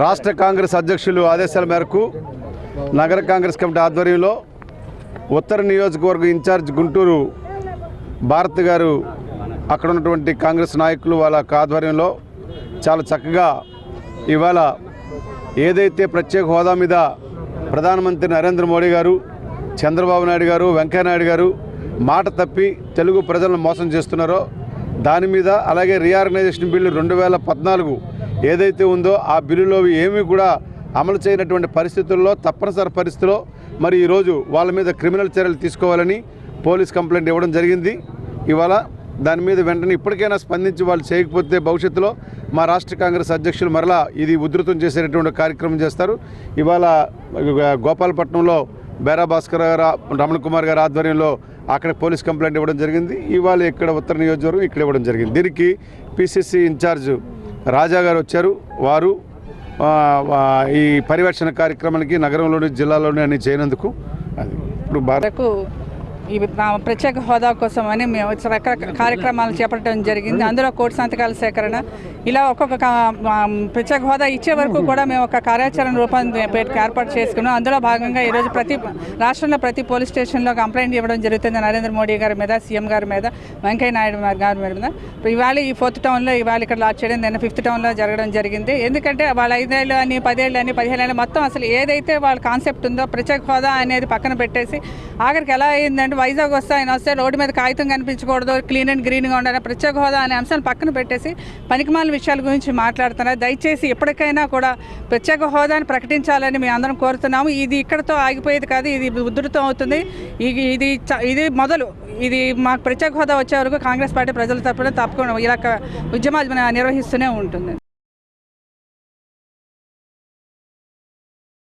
రాష్ట్ర కాంగ్రెస్ అధ్యక్షులు ఆదేశాల మేరకు నగర కాంగ్రెస్ కమిటీ ఆధ్వర్యంలో ఉత్తర నియోజకవర్గ ఇన్ఛార్జ్ గుంటూరు భారత్ గారు అక్కడ ఉన్నటువంటి కాంగ్రెస్ నాయకులు వాళ్ళ ఆధ్వర్యంలో చాలా చక్కగా ఇవాళ ఏదైతే ప్రత్యేక హోదా మీద ప్రధానమంత్రి నరేంద్ర మోడీ గారు చంద్రబాబు నాయుడు గారు వెంకయ్యనాయుడు గారు మాట తప్పి తెలుగు ప్రజలను మోసం చేస్తున్నారో దాని మీద అలాగే రీఆర్గనైజేషన్ బిల్లు రెండు వేల పద్నాలుగు ఏదైతే ఉందో ఆ బిల్లులో ఏమీ కూడా అమలు చేయనటువంటి పరిస్థితుల్లో తప్పనిసరి పరిస్థితిలో మరి ఈరోజు వాళ్ళ మీద క్రిమినల్ చర్యలు తీసుకోవాలని పోలీస్ కంప్లైంట్ ఇవ్వడం జరిగింది. ఇవాళ దాని మీద వెంటనే ఇప్పటికైనా స్పందించి వాళ్ళు చేయకపోతే భవిష్యత్తులో మా రాష్ట్ర కాంగ్రెస్ అధ్యక్షులు మరలా ఇది ఉధృతం చేసేటటువంటి కార్యక్రమం చేస్తారు. ఇవాళ గోపాలపట్నంలో బేరా భాస్కర్ గారు రమణ కుమార్ గారి ఆధ్వర్యంలో అక్కడ పోలీస్ కంప్లైంట్ ఇవ్వడం జరిగింది. ఇవాళ ఇక్కడ ఉత్తర నియోజకవర్గం ఇక్కడ ఇవ్వడం జరిగింది. దీనికి పిసిసి ఇన్ఛార్జ్ రాజా గారు వచ్చారు. వారు ఈ పర్యవేక్షణ కార్యక్రమానికి నగరంలోని జిల్లాలోని అన్ని చేయనందుకు అది ఇప్పుడు భారత ఈ ప్రత్యేక హోదా కోసం అని మేము రకరకాల కార్యక్రమాలు చేపట్టడం జరిగింది. అందులో కోటి సంతకాల సేకరణ. ఇలా ఒక్కొక్క ప్రత్యేక హోదా ఇచ్చే వరకు కూడా మేము ఒక కార్యాచరణ రూపాన్ని ఏర్పాటు చేసుకున్నాం. అందులో భాగంగా ఈరోజు ప్రతి రాష్ట్రంలో ప్రతి పోలీస్ స్టేషన్లో కంప్లైంట్ ఇవ్వడం జరుగుతుంది. నరేంద్ర మోడీ గారి మీద సీఎం గారి మీద వెంకయ్య నాయుడు గారి మీద. ఇవాళ ఈ ఫోర్త్ టౌన్లో ఇవాళ ఇక్కడ లాంచ్ చేయడం నిన్న ఫిఫ్త్ టౌన్లో జరగడం జరిగింది. ఎందుకంటే వాళ్ళ ఐదేళ్ళు అని పదేళ్ళు అని పదిహేను మొత్తం అసలు ఏదైతే వాళ్ళ కాన్సెప్ట్ ఉందో ప్రత్యేక హోదా అనేది పక్కన పెట్టేసి ఆఖరికి ఎలా అయిందంటే వైజాగ్ వస్తే ఆయన వస్తే రోడ్డు మీద కాగితం కనిపించకూడదు క్లీన్ అండ్ గ్రీన్గా ఉండాలి ప్రత్యేక హోదా అనే అంశాలు పక్కన పెట్టేసి పనికిమాల విషయాల గురించి మాట్లాడుతున్నారు. దయచేసి ఎప్పటికైనా కూడా ప్రత్యేక హోదాని ప్రకటించాలని మేము అందరం కోరుతున్నాము. ఇది ఇక్కడతో ఆగిపోయేది కాదు ఇది ఉధృతం అవుతుంది. ఇది ఇది చ- ఇది మొదలు. ఇది మాకు ప్రత్యేక హోదా వచ్చే వరకు కాంగ్రెస్ పార్టీ ప్రజల తరపున తప్పకుండా ఇలా ఉద్యమాలు నిర్వహిస్తూనే ఉంటుంది.